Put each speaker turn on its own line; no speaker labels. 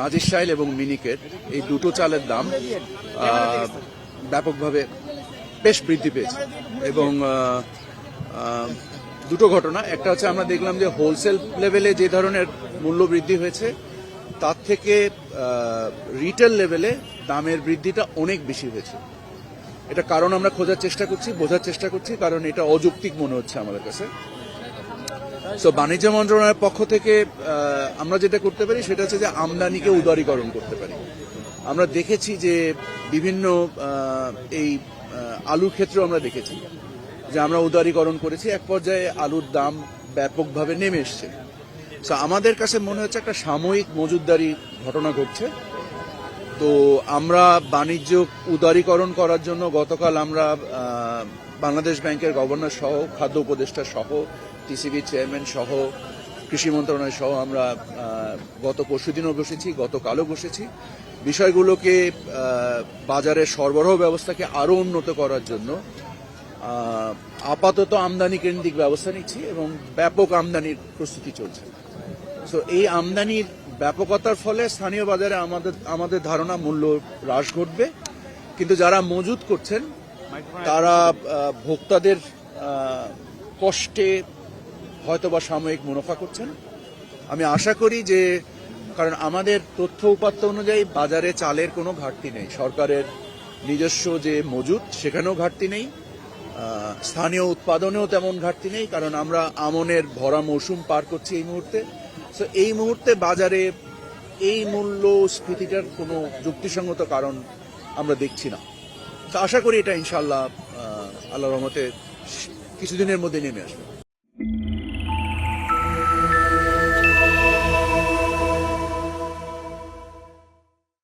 নাজির সাইল এবং মিনিকেট এই দুটো চালের দাম ব্যাপকভাবে বেশ বৃদ্ধি পেয়েছে। এবং দুটো ঘটনা। একটা হচ্ছে আমরা দেখলাম যে হোলসেল লেভেলে যে ধরনের মূল্য বৃদ্ধি হয়েছে, তার থেকে রিটেল লেভেলে দামের বৃদ্ধিটা অনেক বেশি হয়েছে। এটা কারণ আমরা খোঁজার চেষ্টা করছি, বোঝার চেষ্টা করছি, কারণ এটা অযৌক্তিক মনে হচ্ছে আমাদের কাছে। তো বাণিজ্য মন্ত্রণালয়ের পক্ষ থেকে আমরা যেটা করতে পারি সেটা হচ্ছে যে আমদানিকে উদারীকরণ করতে পারি। আমরা দেখেছি যে বিভিন্ন এই আলুর ক্ষেত্রেও আমরা দেখেছি যে আমরা উদারীকরণ করেছি। এক পর্যায়ে আলুর দাম ব্যাপকভাবে নেমে এসছে। তো আমাদের কাছে মনে হচ্ছে একটা সাময়িক মজুদদারি ঘটনা ঘটছে। তো আমরা বাণিজ্য উদারীকরণ করার জন্য গতকাল আমরা বাংলাদেশ ব্যাংকের গভর্নর সহ, খাদ্য উপদেষ্টা সহ, টিসিবি চেয়ারম্যান সহ, কৃষি মন্ত্রণালয় সহ আমরা গত পরশুদিনও বসেছি, গতকালও বসেছি। বিষয়গুলোকে বাজারের সরবরাহ ব্যবস্থাকে আরও উন্নত করার জন্য আপাতত আমদানি কেন্দ্রিক ব্যবস্থা নিচ্ছি এবং ব্যাপক আমদানির প্রস্তুতি চলছে। তো এই আমদানির ব্যাপকতার ফলে স্থানীয় বাজারে আমাদের আমাদের ধারণা মূল্য হ্রাস ঘটবে। কিন্তু যারা মজুত করছেন, তারা ভোক্তাদের কষ্টে হয়তোবা সাময়িক মুনাফা করছেন। আমি আশা করি যে, কারণ আমাদের তথ্য উপাত্ত অনুযায়ী বাজারে চালের কোনো ঘাটতি নেই। সরকারের নিজস্ব যে মজুত, সেখানেও ঘাটতি নেই। স্থানীয় উৎপাদনেও তেমন ঘাটতি নেই, কারণ আমরা আমনের ভরা মৌসুম পার করছি এই মুহূর্তে। তো এই মুহূর্তে বাজারে এই মূল্য স্ফীতিটার কোনো যুক্তিসঙ্গত কারণ আমরা দেখছি না। তো আশা করি এটা ইনশাল্লাহ আল্লাহ রহমতে কিছুদিনের মধ্যে নেমে আসবে।